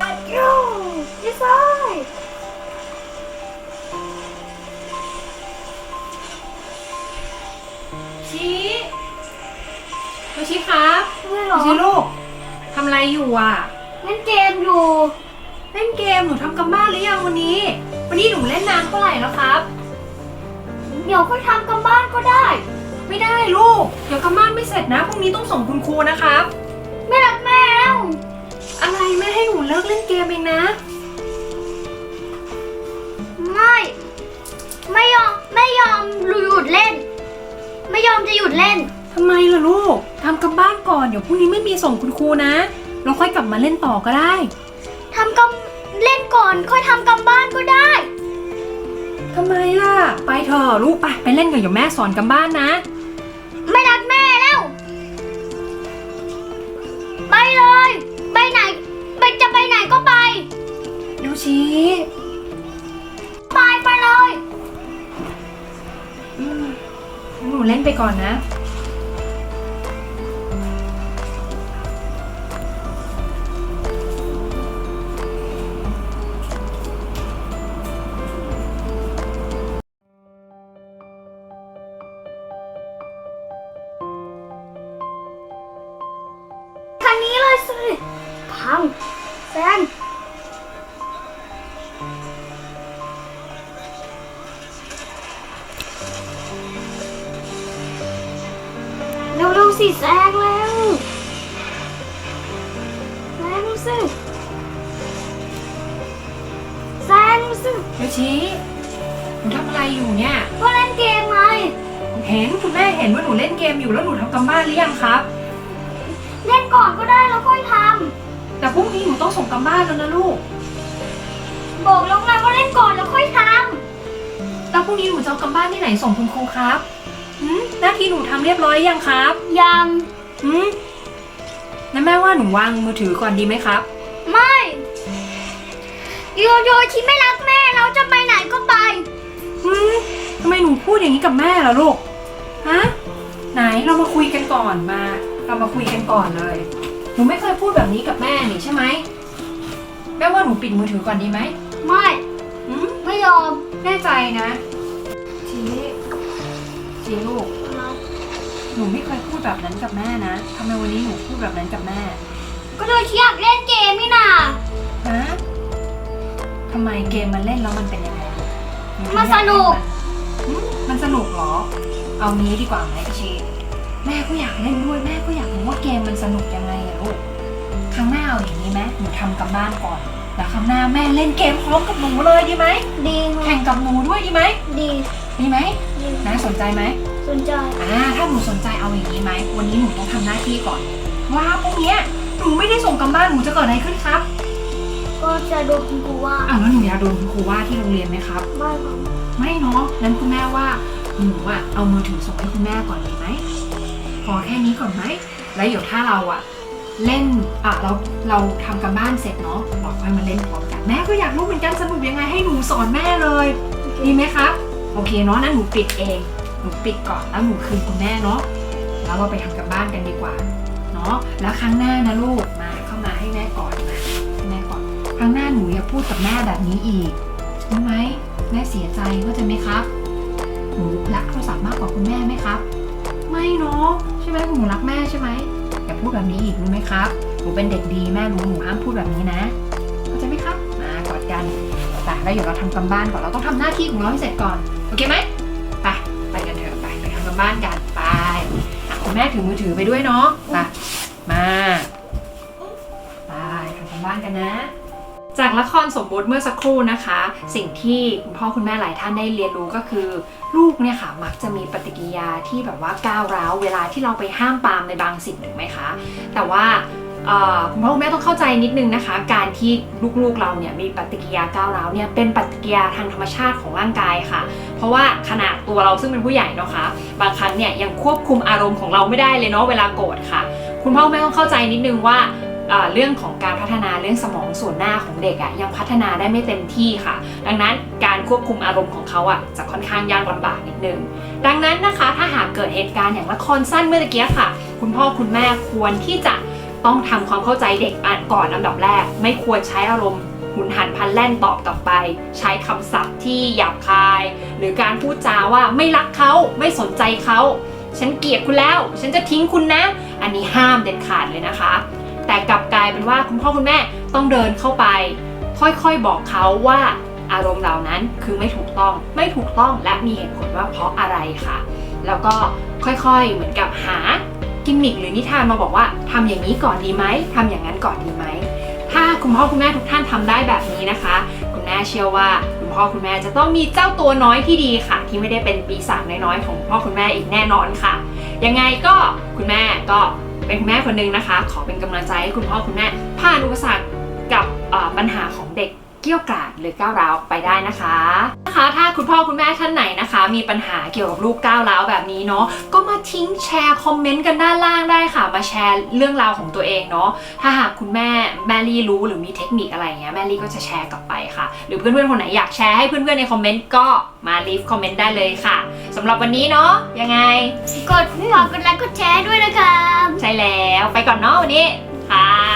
โย่ยี่ซ้ายชี้มาชี้ครับไม่หรอชี้ลูกทำอะไรอยู่อะ เล่นเกมอยู่ เล่นเกมหนูทำกันบ้านหรือยังวันนี้ วันนี้หนูเล่นนานเท่าไหร่แล้วครับ เดี๋ยวก็ทำกันบ้านก็ได้ ไม่ได้ลูก เดี๋ยวกันบ้านไม่เสร็จนะพรุ่งนี้ต้องส่งคุณครูนะครับ ไม่รักแม่แล้ว อะไรแม่ให้หนูเลิกเล่นเกมเองนะ ไม่ ไม่ยอม ไม่ยอมหยุดเล่น ไม่ยอมจะหยุดเล่น ทำไมล่ะลูกทำกันบ้านก่อนเดี๋ยวพรุ่งนี้ไม่มีส่งคุณครูนะ เราค่อยกลับมาเล่นต่อก็ได้ ทำกำเล่นก่อนค่อยทำกำบ้านก็ได้ ทำไมล่ะ ไปเถอะลูกไปไปเล่นกันเดี๋ยวแม่สอนกันบ้านนะ ชี้ไปไปเลยอืมหนูเล่นไปก่อนนะทางนี้เลยสิพังแซน สิแซงแล้วแซงสิแซงสิเดี๋ยวชี้หนูทำอะไรอยู่เนี่ย ก็เล่นเกมไงเห็นคุณแม่เห็นว่าหนูเล่นเกมอยู่แล้วหนูทำกันบ้านหรือยังครับ เล่นก่อนก็ได้แล้วค่อยทแต่พรุ่งนี้หนูต้องส่งกันบ้านแล้วนะลูกำบอกแล้วไงว่าเล่นก่อนแล้วค่อยทแล้วพรุ่งนี้หนูจะเอากันบ้านที่ไหนส่งคุณครูครับ หืมหน้าที่หนูทำเรียบร้อยยังครับำยัง หืมแล้วแม่ว่าหนูวางมือถือก่อนดีไหมครับ ไม่โยโยชิไม่รักแม่แล้วจะไปไหนก็ไป หืมทำไมหนูพูดอย่างนี้กับแม่ล่ะลูก ฮะ ไหนเรามาคุยกันก่อนมา เรามาคุยกันก่อนเลย หนูไม่เคยพูดแบบนี้กับแม่นี่ใช่ไหม แม่ว่าหนูปิดมือถือก่อนดีไหมไม่ หืม ไม่ยอม แน่ใจนะชี้ ชี้ลูก หนูไม่เคยพูดแบบนั้นกับแม่นะทำไมวันนี้หนูพูดแบบนั้นกับแม่ ก็โดยที่อยากเล่นเกมนี่นาฮะทำไมเกมมันเล่นแล้วมันเป็นยังไงลูกหถึงมันสนุกอยาเล่นมันหืมมันสนุกเหรอ เอางี้ดีกว่าไหมพี่ชีแม่ก็อยากเล่นด้วยแม่ก็อยากรู้ว่าเกมมันสนุกยังไงอะลูก ครั้งหน้าเอาอย่างนี้ไหมหนูทำกับบ้านก่อน แล้วครั้งหน้าแม่เล่นเกมพร้อมกับหนูเลยดีไหม ดีแข่งกับหนูด้วยดีไหม ดี ดีไหมดีนะสนใจไหมสนใจอ่าถ้าหนูสนใจเอาอย่างนี้ไหมวันนี้หนูต้องทำหน้าที่ก่อน ว่าพวกเนี้ยหนูไม่ได้ส่งกันบ้านหนูจะเกิดอะไรขึ้นครับ ก็จะโดนคุณครูว่าอ้าวแล้วหนูอยากโดนคุณครูว่าที่โรงเรียนไหมครับไม่ครับไม่เนาะนั้นคุณแม่ว่าหนูอะเอามือถือส่งให้คุณแม่ก่อนดีไหมพอแค่นี้ก่อนไหมแล้วเดี๋ยวถ้าเราอะเล่นอะเราเราทำกันบ้านเสร็จเนาะเราค่อยมาเล่นพร้อมกันแม่ก็อยากรู้เหมือนกันสนุกยังไงให้หนูสอนแม่เลยดีไหมครับ โอเคเนาะนั้นหนูปิดเอง หนูปิดก่อนแล้วหนูคืนคุณแม่เนาะแล้วเราไปทำกับบ้านกันดีกว่าเนาะแล้วครั้งหน้านะลูกมาเข้ามาให้แม่ก่อนมาแม่ก่อนครั้งหน้าหนูอย่าพูดกับแม่แบบนี้อีกรู้ไหมแม่เสียใจเข้าใจไหมครับหนูรักโทรศัพท์มากกว่าคุณแม่ไหมครับ ไม่เนาะใช่ไหมหนูรักแม่ใช่ไหมอย่าพูดแบบนี้อีกรู้ไหมครับหนูเป็นเด็กดีแม่รู้หนูห้ามพูดแบบนี้นะเข้าใจไหมครับมากอดกันไปแล้วเดี๋ยวเราทำกันบ้านก่อนเราต้องทำหน้าที่ของเราให้เสร็จก่อน เคไหมไปไปกันเถอะไปไปทำกันบ้านกันไปอะคุณแม่ถือมือถือไปด้วยเนาะไปมาไปทำกันบ้านกันนะ จากละครสมมุติเมื่อสักครู่นะคะ สิ่งที่คุณพ่อคุณแม่หลายท่านได้เรียนรู้ก็คือ ลูกเนี่ยค่ะมักจะมีปฏิกิริยาที่แบบว่าก้าวร้าวเวลาที่เราไปห้ามปามในบางสิ่งถูกไหมคะ แต่ว่า คุณพ่อคุณแม่ต้องเข้าใจนิดนึงนะคะ การที่ลูกๆเราเนี่ยมีปฏิกิริยาก้าวร้าวเนี่ยเป็นปฏิกิริยาทางธรรมชาติของร่างกายค่ะ เพราะว่าขนาดตัวเราซึ่งเป็นผู้ใหญ่เนาะคะ บางครั้งเนี่ยยังควบคุมอารมณ์ของเราไม่ได้เลยเนาะเวลาโกรธค่ะ คุณพ่อคุณแม่ต้องเข้าใจนิดนึงว่าเรื่องของการพัฒนาเรื่องสมองส่วนหน้าของเด็กอะ่ะยังพัฒนาได้ไม่เต็มที่ค่ะ ดังนั้นการควบคุมอารมณ์ของเขาอะ่ะจะค่อนข้างยากลำบากนิดนึง ดังนั้นนะคะถ้าหากเกิดเหตุการณ์อย่างละครสั้นเมื่อกี้ค่ะ คุณพ่อคุณแม่ควรที่จะ ต้องทำความเข้าใจเด็กอ่านก่อนลำดับแรก ไม่ควรใช้อารมณ์หุนหันพันแล่นตอบกลับไป ใช้คำศัพท์ที่หยาบคาย หรือการพูดจาว่าไม่รักเขาไม่สนใจเขาฉันเกลียดคุณแล้ว ฉันจะทิ้งคุณนะ อันนี้ห้ามเด็ดขาดเลยนะคะ แต่กลับกลายเป็นว่าคุณพ่อคุณแม่ต้องเดินเข้าไป ค่อยๆบอกเขาว่าอารมณ์เหล่านั้นคือไม่ถูกต้องไม่ถูกต้องและมีเหตุผลว่าเพราะอะไรค่ะ แล้วก็ค่อยๆเหมือนกับหา กิมมิคหรือนิทานมาบอกว่าทำอย่างนี้ก่อนดีไหมทำอย่างนั้นก่อนดีไหมถ้าคุณพ่อคุณแม่ทุกท่านทำได้แบบนี้นะคะ คุณแม่เชื่อว่าคุณพ่อคุณแม่จะต้องมีเจ้าตัวน้อยที่ดีค่ะ ที่ไม่ได้เป็นปีศาจน้อยๆของพ่อคุณแม่อีกแน่นอนค่ะ ยังไงก็คุณแม่ก็เป็นคุณแม่คนหนึงนะคะ ขอเป็นกำลังใจให้คุณพ่อคุณแม่ผ่านอุปสรรคกับปัญหาของเด็ก เกี่ยวกราดหรือก้าวร้าวไปได้นะคะนะคะ ถ้าคุณพ่อคุณแม่ท่านไหนนะคะ มีปัญหาเกี่ยวกับลูกก้าวร้าวแบบนี้เนาะก็มาทิ้งแชร์คอมเมนต์กันด้านล่างได้ค่ะ มาแชร์เรื่องราวของตัวเองเนาะถ้าหากคุณแม่แมรี่รู้หรือมีเทคนิคอะไรอย่างเงี้ยแมรี่ก็จะแชร์กลับไปค่ะ หรือเพื่อนๆคนไหนอยากแชร์ให้เพื่อนๆในคอมเมนต์ก็มาลีฟคอมเมนต์ได้เลยค่ะสำหรับวันนี้เนาะยังไง กดฝากกดไลค์กดแชร์ด้วยนะคะใช่แล้วไปก่อนเนาะวันนี้ค่ะบ๊ายบาย